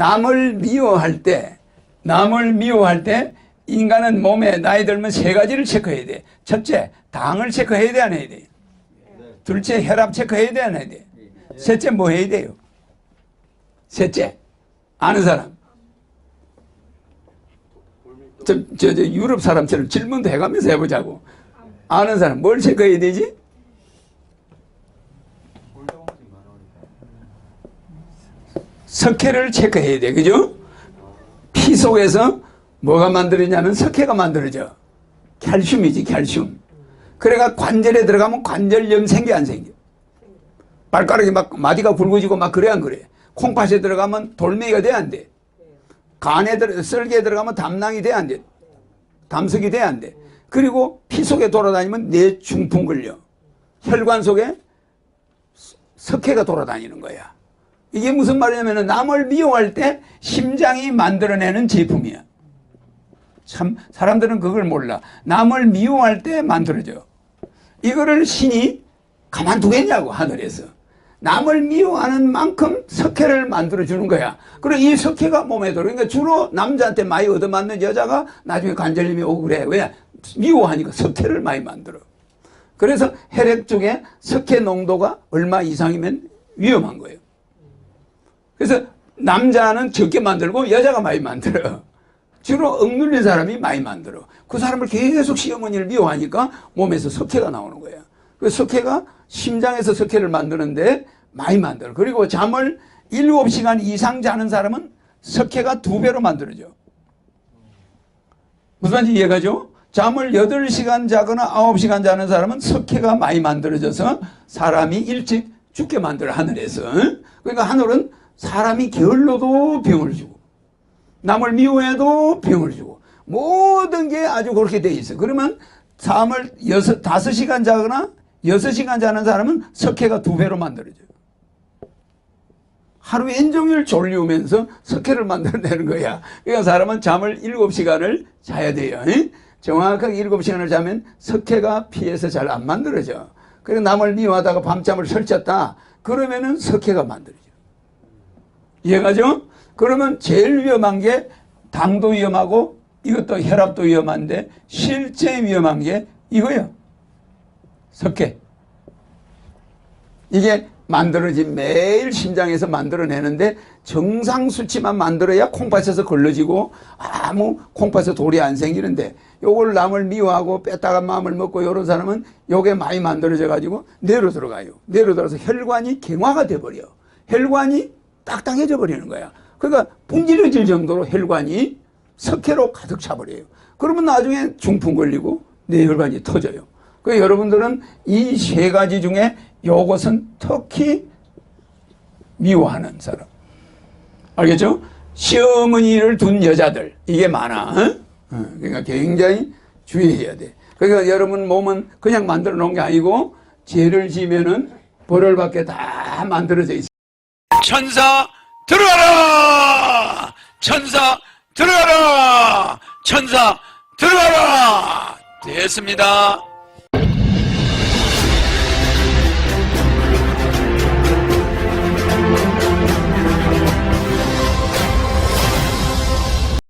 남을 미워할 때, 남을 미워할 때 인간은 몸에 나이 들면 세 가지를 체크해야 돼. 첫째, 당을 체크해야 돼, 안 해야 돼? 둘째, 혈압 체크해야 돼, 안 해야 돼? 셋째, 뭐 해야 돼요? 셋째, 아는 사람. 저, 저, 저 유럽 사람처럼 질문도 해가면서 해보자고. 아는 사람, 뭘 체크해야 되지? 석회를 체크해야 돼. 그죠? 피 속에서 뭐가 만들어지냐면 석회가 만들어져. 칼슘이지, 칼슘. 그래가 관절에 들어가면 관절염 생겨, 안 생겨? 발가락이 막 마디가 굵어지고 막 그래, 안 그래? 콩팥에 들어가면 돌멩이가 돼, 안 돼? 간에 들어, 썰기에 들어가면 담낭이 돼, 안 돼? 담석이 돼, 안 돼? 그리고 피 속에 돌아다니면 뇌 중풍 걸려. 혈관 속에 석회가 돌아다니는 거야. 이게 무슨 말이냐면 남을 미워할 때 심장이 만들어내는 제품이야. 참 사람들은 그걸 몰라. 남을 미워할 때 만들어져. 이거를 신이 가만두겠냐고 하늘에서. 남을 미워하는 만큼 석회를 만들어 주는 거야. 그리고 이 석회가 몸에 들어. 그러니까 주로 남자한테 많이 얻어맞는 여자가 나중에 관절염이 오고 그래. 왜? 미워하니까 석회를 많이 만들어. 그래서 혈액 쪽에 석회 농도가 얼마 이상이면 위험한 거예요. 그래서 남자는 적게 만들고 여자가 많이 만들어. 주로 억눌린 사람이 많이 만들어. 그 사람을 계속 시어머니를 미워하니까 몸에서 석회가 나오는 거야. 그 석회가 심장에서 석회를 만드는데 많이 만들어. 그리고 잠을 7시간 이상 자는 사람은 석회가 두 배로 만들어져. 무슨 말인지 이해가죠? 잠을 8시간 자거나 9시간 자는 사람은 석회가 많이 만들어져서 사람이 일찍 죽게 만들어 하늘에서. 그러니까 하늘은 사람이 게을러도 병을 주고 남을 미워해도 병을 주고 모든 게 아주 그렇게 돼 있어. 그러면 잠을 여섯, 다섯 시간 자거나 여섯 시간 자는 사람은 석회가 두 배로 만들어져요. 하루 온종일 졸리우면서 석회를 만들어내는 거야. 그러니까 사람은 잠을 일곱 시간을 자야 돼요. 에? 정확하게 일곱 시간을 자면 석회가 피에서 잘 안 만들어져. 그리고 남을 미워하다가 밤잠을 설쳤다. 그러면은 석회가 만들어져. 이해가죠? 그러면 제일 위험한 게 당도 위험하고 이것도 혈압도 위험한데 실제 위험한 게 이거예요. 석회. 이게 만들어진 매일 심장에서 만들어내는데 정상 수치만 만들어야 콩팥에서 걸러지고 아무 콩팥에 돌이 안 생기는데 요걸 남을 미워하고 뺐다가 마음을 먹고 요런 사람은 요게 많이 만들어져 가지고 뇌로 들어가요. 뇌로 들어서 혈관이 경화가 돼 버려. 혈관이 딱딱해져 버리는 거야. 그러니까 분질러질 정도로 혈관이 석회로 가득 차버려요. 그러면 나중에 중풍 걸리고 뇌혈관이 터져요. 그 여러분들은 이 세 가지 중에 요것은 특히 미워하는 사람. 알겠죠? 시어머니를 둔 여자들 이게 많아. 어? 어, 그러니까 굉장히 주의해야 돼. 그러니까 여러분 몸은 그냥 만들어 놓은 게 아니고 죄를 지면은 벌을 받게 다 만들어져 있어. 천사 들어가라! 천사 들어가라! 천사 들어가라! 됐습니다.